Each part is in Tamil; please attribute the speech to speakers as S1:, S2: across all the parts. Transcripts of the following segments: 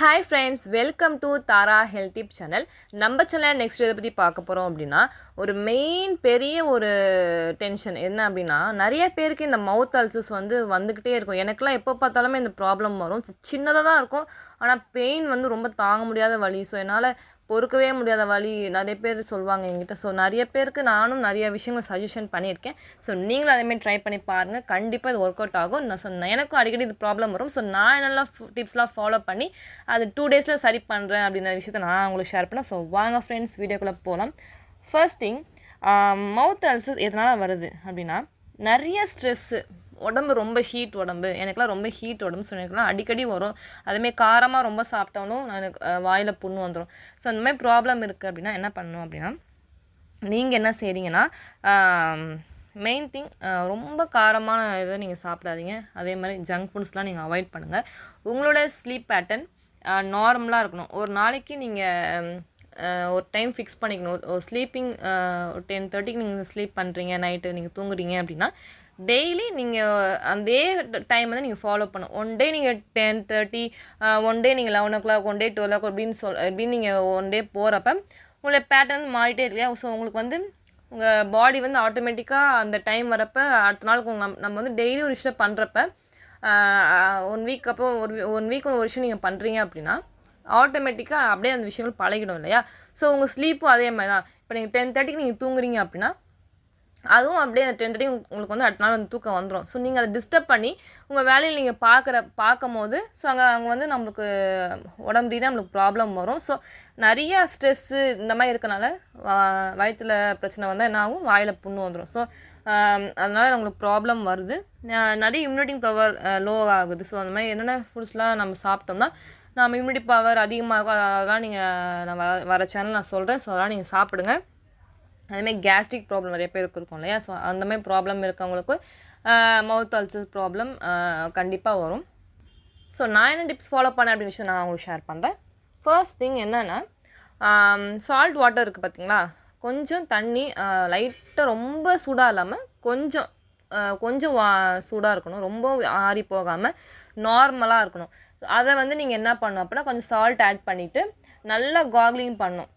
S1: Hi friends welcome to Tara health tip channel நம்ம சேனல் நெக்ஸ்ட் இதை பற்றி பார்க்க போகிறோம் அப்படின்னா ஒரு மெயின் பெரிய ஒரு டென்ஷன் என்ன அப்படின்னா நிறைய பேருக்கு இந்த மவுத் அல்சர்ஸ் வந்து வந்துக்கிட்டே இருக்கும். எனக்கெலாம் எப்போ பார்த்தாலுமே இந்த ப்ராப்ளம் வரும். சின்னதாக தான் இருக்கும். ஆனால் பெயின் வந்து ரொம்ப தாங்க முடியாத வழி ஸோ என்னால் பொறுக்கவே முடியாத வழி நிறைய பேர் சொல்லுவாங்க என்கிட்ட. ஸோ நிறைய பேருக்கு நானும் நிறைய விஷயங்கள் சஜஷன் பண்ணியிருக்கேன். ஸோ நீங்களும் அதேமாதிரி ட்ரை பண்ணி பாருங்கள் கண்டிப்பாக இது ஒர்க் அவுட் ஆகும். நான் சொன்னேன் எனக்கும் அடிக்கடி இது ப்ராப்ளம் வரும். ஸோ நான் என்னெல்லாம் டிப்ஸ்லாம் ஃபாலோ பண்ணி அது டூ டேஸில் சரி பண்ணுறேன் அப்படின்ற விஷயத்த நான் உங்களுக்கு ஷேர் பண்ணேன். ஸோ வாங்க ஃப்ரெண்ட்ஸ் வீடியோக்குள்ளே போகலாம் ஃபர்ஸ்ட் திங் மவுத் அல்சர் எதனால் வருது அப்படின்னா நிறைய ஸ்ட்ரெஸ்ஸு உடம்பு ரொம்ப ஹீட் உடம்பு. எனக்குலாம் ரொம்ப ஹீட் உடம்பு ஸோ எனக்குலாம் அடிக்கடி வரும். அதுமாரி காரமாக ரொம்ப சாப்பிட்டாலும் எனக்கு வாயில் புண்ணு வந்துடும் ஸோ அந்த மாதிரி ப்ராப்ளம் இருக்குது அப்படின்னா என்ன பண்ணணும் அப்படின்னா நீங்கள் என்ன செய்கிறீங்கன்னா மெயின் திங் ரொம்ப காரமான இதை நீங்கள் சாப்பிடாதீங்க. அதே மாதிரி ஜங்க் ஃபுட்ஸ்லாம் நீங்கள் அவாய்ட் பண்ணுங்கள் உங்களோட ஸ்லீப் பேட்டர்ன் நார்மலாக இருக்கணும். ஒரு நாளைக்கு நீங்கள் ஒரு டைம் ஃபிக்ஸ் பண்ணிக்கணும். ஒரு- ஒரு ஸ்லீப்பிங் ஒரு டென் தேர்ட்டிக்கு நீங்கள் ஸ்லீப் பண்ணுறீங்க நைட்டு நீங்கள் தூங்குறீங்க அப்படின்னா டெய்லி நீங்கள் அதே டைம் வந்து நீங்கள் ஃபாலோ பண்ணும் ஒன் டே நீங்கள் டென் தேர்ட்டி ஒன் டே நீங்கள் eleven o'clock one day twelve o'clock அப்படின்னு சொல் அப்படின்னு நீங்கள் ஒன் டே போகிறப்ப உங்களுடைய பேட்டர்ன் மாறிட்டே இல்லையா? ஸோ உங்களுக்கு வந்து உங்கள் பாடி வந்து ஆட்டோமேட்டிக்காக அந்த டைம் வரப்போ அடுத்த நாளுக்கு உங்கள் நம்ம வந்து டெய்லி uh, uh, ஒரு விஷயம் பண்ணுறப்ப ஒன் வீக் அப்போ ஒரு ஒன் வீக் ஒரு விஷயம் நீங்கள் பண்ணுறீங்க அப்படின்னா ஆட்டோமேட்டிக்காக அப்படியே அந்த விஷயங்கள் பழகிடும் இல்லையா? ஸோ உங்கள் ஸ்லீப்பும் அதே மாதிரி தான் இப்போ நீங்கள் டென் தேர்ட்டிக்கு நீங்கள் தூங்குறீங்க அப்படின்னா அதுவும் அப்படியே அந்த டென் தேர்ட்டி உங்களுக்கு வந்து அடுத்த நாள் வந்து தூக்கம் வந்துடும் ஸோ நீங்கள் அதை டிஸ்டர்ப் பண்ணி உங்கள் வேலையில் நீங்கள் பார்க்குற பார்க்கும் போது ஸோ அங்கே அங்கே வந்து நம்மளுக்கு உடம்பு ரீதியாக நம்மளுக்கு ப்ராப்ளம் வரும். ஸோ நிறைய ஸ்ட்ரெஸ்ஸு இந்த மாதிரி இருக்கனால வயிற்றில் பிரச்சனை வந்தால் என்ன ஆகும்? வாயில் புண்ணு வந்துடும் ஸோ அதனால் நம்மளுக்கு ப்ராப்ளம் வருது. நிறைய இம்யூனிட்டி பவர் லோ ஆகுது. ஸோ அந்த மாதிரி என்னென்ன ஃபுட்ஸ்லாம் நம்ம சாப்பிட்டோம்னா நம்ம இம்யூனிட்டி பவர் அதிகமாக இருக்கும் அதெல்லாம் நீங்கள் நான் வர வர சேனல் நான் சொல்கிறேன் ஸோ அதெல்லாம் நீங்கள் சாப்பிடுங்க. அதுமாதிரி கேஸ்ட்ரிக் ப்ராப்ளம் நிறைய பேருக்கு இருக்கும் இல்லையா? ஸோ அந்த மாதிரி ப்ராப்ளம் இருக்கவங்களுக்கு மவுத் அல்சர் ப்ராப்ளம் கண்டிப்பாக வரும். ஸோ நான் என்ன டிப்ஸ் ஃபாலோ பண்ணேன் அப்படின்னு விஷயம் நான் உங்களுக்கு ஷேர் பண்ணுறேன் ஃபர்ஸ்ட் திங் என்னென்னா சால்ட் வாட்டர் இருக்குது பார்த்தீங்களா கொஞ்சம் தண்ணி லைட்டாக ரொம்ப சூடாக இல்லாமல் கொஞ்சம் கொஞ்சம் வா சூடாக இருக்கணும். ரொம்ப ஆறி போகாமல் நார்மலாக இருக்கணும். அதை வந்து நீங்கள் என்ன பண்ணணும் அப்படின்னா கொஞ்சம் சால்ட் ஆட் பண்ணிவிட்டு நல்லா காக்லிங் பண்ணணும்.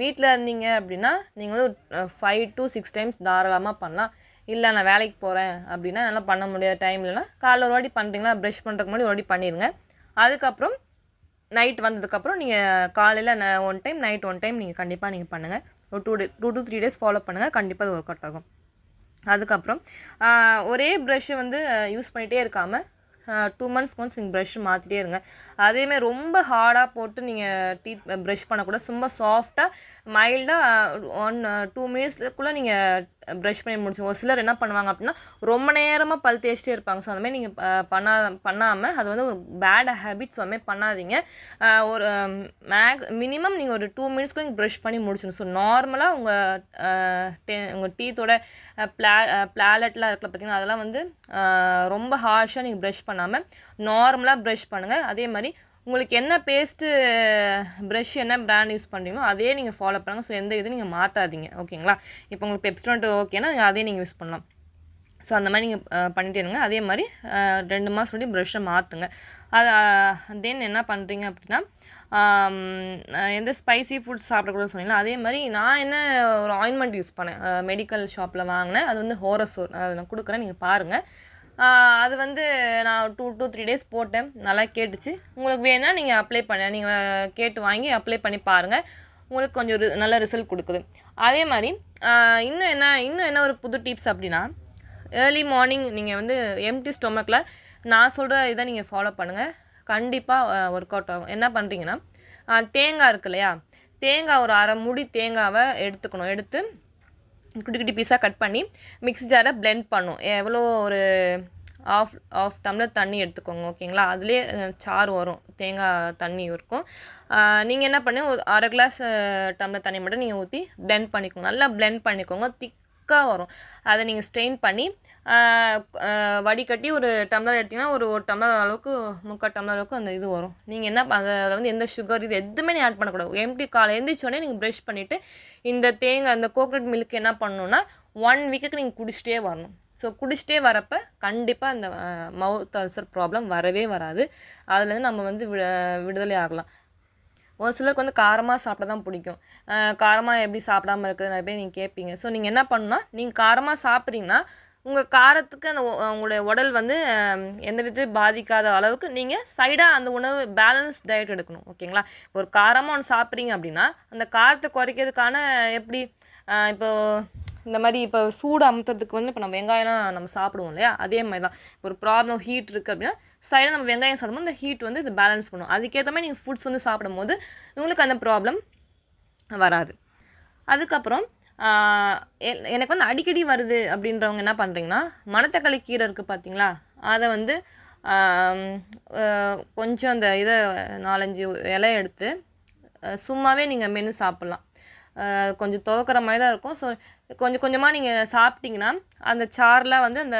S1: வீட்டில் இருந்தீங்க அப்படின்னா நீங்கள் வந்து ஃபைவ் டு சிக்ஸ் டைம்ஸ் தாராளமாக பண்ணலாம். இல்லை நான் வேலைக்கு போகிறேன் அப்படின்னா என்னால் பண்ண முடியாத டைம் இல்லைன்னா காலைல ஒரு வாட்டி பண்ணுறீங்களா ப்ரஷ் பண்ணுறதுக்கு முன்னாடி ஒரு வாட்டி பண்ணிடுங்க அதுக்கப்புறம் நைட் வந்ததுக்கப்புறம் நீங்கள் காலையில் one time night one time நீங்கள் கண்டிப்பாக நீங்கள் பண்ணுங்கள் ஒரு two day two to three days follow பண்ணுங்கள் கண்டிப்பாக அது ஒர்க் அவுட் ஆகும். அதுக்கப்புறம் ஒரே ப்ரஷ்ஷை வந்து யூஸ் பண்ணிகிட்டே இருக்காமல் டூ மந்த்ஸ் ஒன்ஸ் நீங்கள் ப்ரஷ் மாற்றிட்டே இருங்க. அதேமாதிரி ரொம்ப ஹார்டாக போட்டு நீங்கள் டீத் ப்ரஷ் பண்ணக்கூடாது. ரொம்ப சாஃப்டாக மைல்டாக ஒன் டூ மினிட்ஸ்க்குள்ளே நீங்கள் ப்ரஷ் பண்ணி முடிச்சு ஒரு சிலர் என்ன பண்ணுவாங்க அப்படின்னா ரொம்ப நேரமாக பல் தேய்ச்சிட்டே இருப்பாங்க. ஸோ அந்தமாதிரி நீங்கள் பண்ணா பண்ணாமல் அது வந்து ஒரு பேட் ஹேபிட்ஸ் அதுமாதிரி அந்த மாதிரி பண்ணாதீங்க. ஒரு மேக் மினிமம் நீங்கள் ஒரு டூ மினிட்ஸ்க்கு நீங்கள் ப்ரஷ் பண்ணி முடிச்சிடணும் ஸோ நார்மலாக உங்கள் டே உங்கள் டீத்தோட ப்ளா பிளாலெட்லாம் இருக்கல பார்த்தீங்கன்னா அதெல்லாம் வந்து ரொம்ப ஹார்ஷாக நீங்கள் ப்ரஷ் பண்ணாமல் நார்மலாக ப்ரஷ் பண்ணுங்கள் அதே மாதிரி உங்களுக்கு என்ன பேஸ்ட்டு ப்ரஷ் என்ன ப்ராண்ட் யூஸ் பண்ணுறீங்களோ அதே நீங்கள் ஃபாலோ பண்ணுங்கள் ஸோ எந்த இது நீங்கள் மாற்றாதீங்க ஓகேங்களா இப்போ உங்களுக்கு பெப்ஸ்டோன்ட் ஓகேனா நீங்கள் அதே நீங்கள் யூஸ் பண்ணலாம். ஸோ அந்த மாதிரி நீங்கள் பண்ணிட்டே இருங்க. அதே மாதிரி ரெண்டு மாதம் சொல்லி ப்ரஷ்ஷை மாற்றுங்க அது தென் என்ன பண்ணுறீங்க அப்படின்னா எந்த ஸ்பைசி ஃபுட்ஸ் சாப்பிடக்கூடாது சொன்னீங்களா? அதே மாதிரி நான் என்ன ஒரு ஆயின்மெண்ட் யூஸ் பண்ணேன். மெடிக்கல் ஷாப்பில் வாங்கினேன். அது வந்து ஹோரஸோர் அதை நான் கொடுக்குறேன். நீங்கள் பாருங்கள் அது வந்து நான் டூ டூ த்ரீ டேஸ் போட்டேன். நல்லா கேட்டுச்சு. உங்களுக்கு வேணால் நீங்கள் அப்ளை பண்ண நீங்கள் கேட்டு வாங்கி அப்ளை பண்ணி பாருங்கள் உங்களுக்கு கொஞ்சம் ரி- நல்ல ரிசல்ட் கொடுக்குது. அதே மாதிரி இன்னும் என்ன இன்னும் என்ன ஒரு புது டிப்ஸ் அப்படின்னா ஏர்லி மார்னிங் நீங்கள் வந்து எம்டி ஸ்டொமக்கில் நான் சொல்கிற இதை நீங்கள் ஃபாலோ பண்ணுங்கள் கண்டிப்பாக ஒர்க் அவுட் ஆகும். என்ன பண்ணுறீங்கன்னா தேங்காய் இருக்கு இல்லையா? தேங்காய் ஒரு அரை முடி தேங்காவை எடுத்துக்கணும். எடுத்து குட்டி குட்டி பீஸாக கட் பண்ணி மிக்ஸி ஜாரை பிளெண்ட் பண்ணும். எவ்வளோ ஒரு ஆஃப் ஆஃப் டம்ளர் தண்ணி எடுத்துக்கோங்க ஓகேங்களா அதுலேயே சார் சாறு வரும். தேங்காய் தண்ணி இருக்கும். நீங்கள் என்ன பண்ணுங்கள் ஒரு அரை கிளாஸ் டம்ளர் தண்ணி மட்டும் நீங்கள் ஊற்றி பிளெண்ட் பண்ணிக்கோங்க. நல்லா பிளெண்ட் பண்ணிக்கோங்க. திக் திக்காக வரும். அதை நீங்கள் ஸ்ட்ரெயின் பண்ணி வடிகட்டி ஒரு டம்ளர் எடுத்தீங்கன்னா ஒரு ஒரு டம்ளர் அளவுக்கு முக்கால் டம்ளர் அளவுக்கு அந்த இது வரும். நீங்கள் என்ன அதில் வந்து எந்த சுகர் இது எதுவுமே நீங்கள் ஆட் பண்ணக்கூடாது. எம்டி காலை எழுந்திரிச்சோடனே நீங்கள் ப்ரஷ் பண்ணிவிட்டு இந்த தேங்காய் அந்த கோகனட் மில்க் என்ன பண்ணணுன்னா ஒன் வீக்குக்கு நீங்கள் குடிச்சிட்டே வரணும். ஸோ குடிச்சிட்டே வரப்போ கண்டிப்பாக அந்த மவுத் அல்சர் ப்ராப்ளம் வரவே வராது. அதுலேருந்து நம்ம வந்து விட விடுதலை ஆகலாம். ஒரு சிலருக்கு வந்து காரமாக சாப்பிட தான் பிடிக்கும். காரமாக எப்படி சாப்பிடாம இருக்குது நிறைய பேர் நீங்கள் கேட்பீங்க. ஸோ நீங்கள் என்ன பண்ணணும்னா நீங்கள் காரமாக சாப்பிட்றீங்கன்னா உங்கள் காரத்துக்கு அந்த உங்களுடைய உடல் வந்து எந்த விதத்தையும் பாதிக்காத அளவுக்கு நீங்கள் சைடாக அந்த உணவு பேலன்ஸ் டயட் எடுக்கணும். ஓகேங்களா? ஒரு காரமாக ஒன்று சாப்பிட்றீங்க அப்படின்னா அந்த காரத்தை குறைக்கிறதுக்கான எப்படி இப்போது இந்த மாதிரி இப்போ சூடு அமுத்துறதுக்கு வந்து இப்போ நம்ம வெங்காயம்லாம் நம்ம சாப்பிடுவோம் இல்லையா? அதே மாதிரி தான் ஒரு ப்ராப்ளம் ஹீட் இருக்குது அப்படின்னா சைடாக நம்ம வெங்காயம் சாப்பிடும்போது இந்த ஹீட் வந்து இது பேலன்ஸ் பண்ணும். அதுக்கேற்ற மாதிரி நீங்கள் ஃபுட்ஸ் வந்து சாப்பிடும்போது உங்களுக்கு அந்த ப்ராப்ளம் வராது. அதுக்கப்புறம் எனக்கு வந்து அடிக்கடி வருது அப்படின்றவங்க என்ன பண்ணுறீங்கன்னா மணத்தக்காளி கீரை இருக்குது பார்த்தீங்களா அதை வந்து கொஞ்சம் அந்த இதை நாலஞ்சு இலை எடுத்து சும்மாவே நீங்கள் மென்று சாப்பிட்லாம். கொஞ்சம் துவக்கிற மாதிரி தான் இருக்கும். ஸோ கொஞ்சம் கொஞ்சமாக நீங்கள் சாப்பிட்டீங்கன்னா அந்த சாரில் வந்து அந்த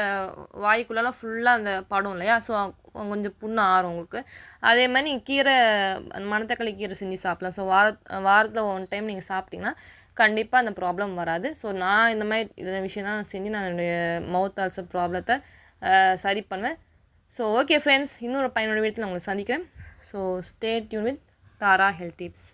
S1: வாய்க்குள்ளெல்லாம் ஃபுல்லாக அந்த படும் இல்லையா? ஸோ கொஞ்சம் புண்ணு ஆறும் உங்களுக்கு. அதே மாதிரி நீங்கள் கீரை மணத்தக்காளி கீரை செஞ்சு சாப்பிடலாம். ஸோ வார வாரத்தில் ஒன் டைம் நீங்கள் சாப்பிட்டீங்கன்னா கண்டிப்பாக அந்த ப்ராப்ளம் வராது. ஸோ நான் இந்த மாதிரி இந்த விஷயம்லாம் நான் செஞ்சு நான் என்னுடைய மவுத் ஆல்சர் ப்ராப்ளத்தை சரி பண்ணுவேன். ஸோ ஓகே ஃப்ரெண்ட்ஸ் இன்னொரு பையனோட வீட்டில் நான் உங்களை சந்திக்கிறேன். So stay tuned with Tara health tips